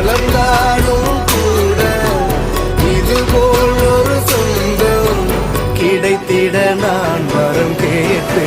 கலந்தாலும் கூட இது போல் ஒரு சொந்தம் கிடைத்திட நான் வரம் கேட்டு